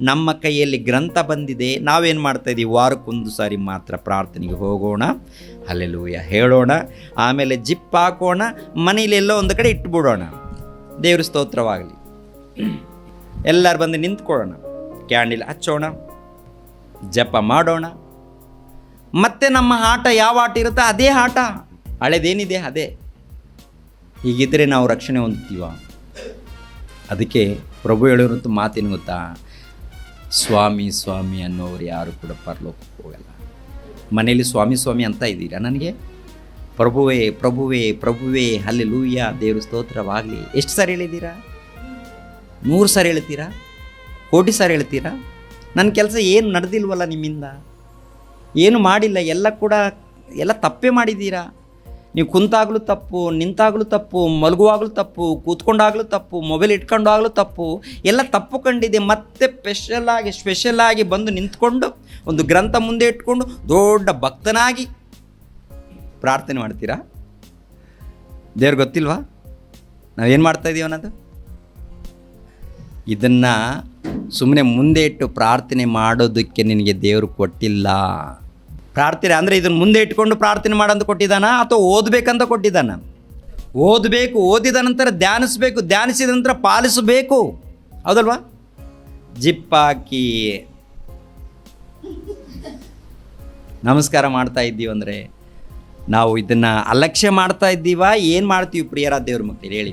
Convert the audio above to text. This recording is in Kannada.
ನಮ್ಮ ಕೈಯಲ್ಲಿ ಗ್ರಂಥ ಬಂದಿದೆ, ನಾವೇನು ಮಾಡ್ತಾ ಇದ್ದೀವಿ ವಾರಕ್ಕೊಂದು ಸಾರಿ ಮಾತ್ರ ಪ್ರಾರ್ಥನೆಗೆ ಹೋಗೋಣ. ಅಲ್ಲೆಲ್ಲೂಯ ಹೇಳೋಣ, ಆಮೇಲೆ ಜಿಪ್ ಹಾಕೋಣ ಮನೇಲೆಲ್ಲೋ ಒಂದು ಕಡೆ ಇಟ್ಬಿಡೋಣ. ದೇವ್ರ ಸ್ತೋತ್ರವಾಗಲಿ. ಎಲ್ಲರೂ ಬಂದು ನಿಂತ್ಕೊಳ್ಳೋಣ. ಕ್ಯಾಂಡಿಲ್ ಹಚ್ಚೋಣ, ಜಪ ಮಾಡೋಣ. ಮತ್ತೆ ನಮ್ಮ ಆಟ ಯಾವ ಆಟ ಇರುತ್ತೋ ಅದೇ ಆಟ. ಹಳೆದೇನಿದೆ? ಅದೇ. ಹೀಗಿದ್ದರೆ ನಾವು ರಕ್ಷಣೆ ಹೊಂದ್ತೀವ ಅದಕ್ಕೆ ಪ್ರಭು ಹೇಳಿರೋಂಥ ಮಾತಿನ ಗೊತ್ತಾ? ಸ್ವಾಮಿ ಸ್ವಾಮಿ ಅನ್ನೋರು ಯಾರು ಕೂಡ ಪರಲೋಕಕ್ಕೆ ಹೋಗಲ್ಲ. ಮನೆಯಲ್ಲಿ ಸ್ವಾಮಿ ಸ್ವಾಮಿ ಅಂತ ಇದ್ದೀರಾ ನನಗೆ? ಪ್ರಭುವೇ ಪ್ರಭುವೇ ಪ್ರಭುವೇ ಅಲ್ಲಿ ಲೂಯ್ಯ ದೇವ್ರ ಸ್ತೋತ್ರವಾಗಲಿ. ಎಷ್ಟು ಸಾರಿ ಹೇಳಿದ್ದೀರಾ? ನೂರು ಸಾರಿ ಹೇಳ್ತೀರಾ? ಕೋಟಿ ಸಾರಿ ಹೇಳ್ತೀರಾ? ನನ್ನ ಕೆಲಸ ಏನು ನಡೆದಿಲ್ವಲ್ಲ ನಿಮ್ಮಿಂದ? ಏನು ಮಾಡಿಲ್ಲ? ಎಲ್ಲ ಕೂಡ, ಎಲ್ಲ ತಪ್ಪೇ ಮಾಡಿದ್ದೀರಾ? ನೀವು ಕುಂತಾಗಲೂ ತಪ್ಪು, ನಿಂತಾಗಲೂ ತಪ್ಪು, ಮಲಗುವಾಗಲೂ ತಪ್ಪು, ಕೂತ್ಕೊಂಡಾಗಲೂ ತಪ್ಪು ಮೊಬೈಲ್ ಇಟ್ಕೊಂಡಾಗಲೂ ತಪ್ಪು, ಎಲ್ಲ ತಪ್ಪು ಕಂಡಿದೆ. ಮತ್ತೆ ಸ್ಪೆಷಲಾಗಿ ಸ್ಪೆಷಲಾಗಿ ಬಂದು ನಿಂತ್ಕೊಂಡು ಒಂದು ಗ್ರಂಥ ಮುಂದೆ ಇಟ್ಕೊಂಡು ದೊಡ್ಡ ಭಕ್ತನಾಗಿ ಪ್ರಾರ್ಥನೆ ಮಾಡ್ತೀರಾ? ದೇವ್ರಿಗೆ ಗೊತ್ತಿಲ್ವಾ? ನಾವೇನು ಮಾಡ್ತಾ ಇದ್ದೀವಿ ಅನ್ನೋದು? ಇದನ್ನು ಸುಮ್ಮನೆ ಮುಂದೆ ಇಟ್ಟು ಪ್ರಾರ್ಥನೆ ಮಾಡೋದಕ್ಕೆ ನಿನಗೆ ದೇವರು ಕೊಟ್ಟಿಲ್ಲ. ಪ್ರಾರ್ಥನೆ ಅಂದರೆ ಇದನ್ನು ಮುಂದೆ ಇಟ್ಕೊಂಡು ಪ್ರಾರ್ಥನೆ ಮಾಡಂತ ಕೊಟ್ಟಿದ್ದಾನ ಅಥವಾ ಓದಬೇಕಂತ ಕೊಟ್ಟಿದ್ದಾನ ಓದಬೇಕು, ಓದಿದ ನಂತರ ಧ್ಯಾನಿಸಬೇಕು, ಧ್ಯಾನಿಸಿದ ನಂತರ ಪಾಲಿಸಬೇಕು. ಹೌದಲ್ವಾ? ಜಿಪ್ಪಾಕಿ. ನಮಸ್ಕಾರ ಮಾಡ್ತಾ ಇದ್ದೀವಿ ಅಂದರೆ ನಾವು ಇದನ್ನು ಅಲಕ್ಷ್ಯ ಮಾಡ್ತಾ ಇದ್ದೀವ? ಏನು ಮಾಡ್ತೀವಿ ಪ್ರಿಯರ ದೇವ್ರ ಮಕ್ಕಳು, ಹೇಳಿ.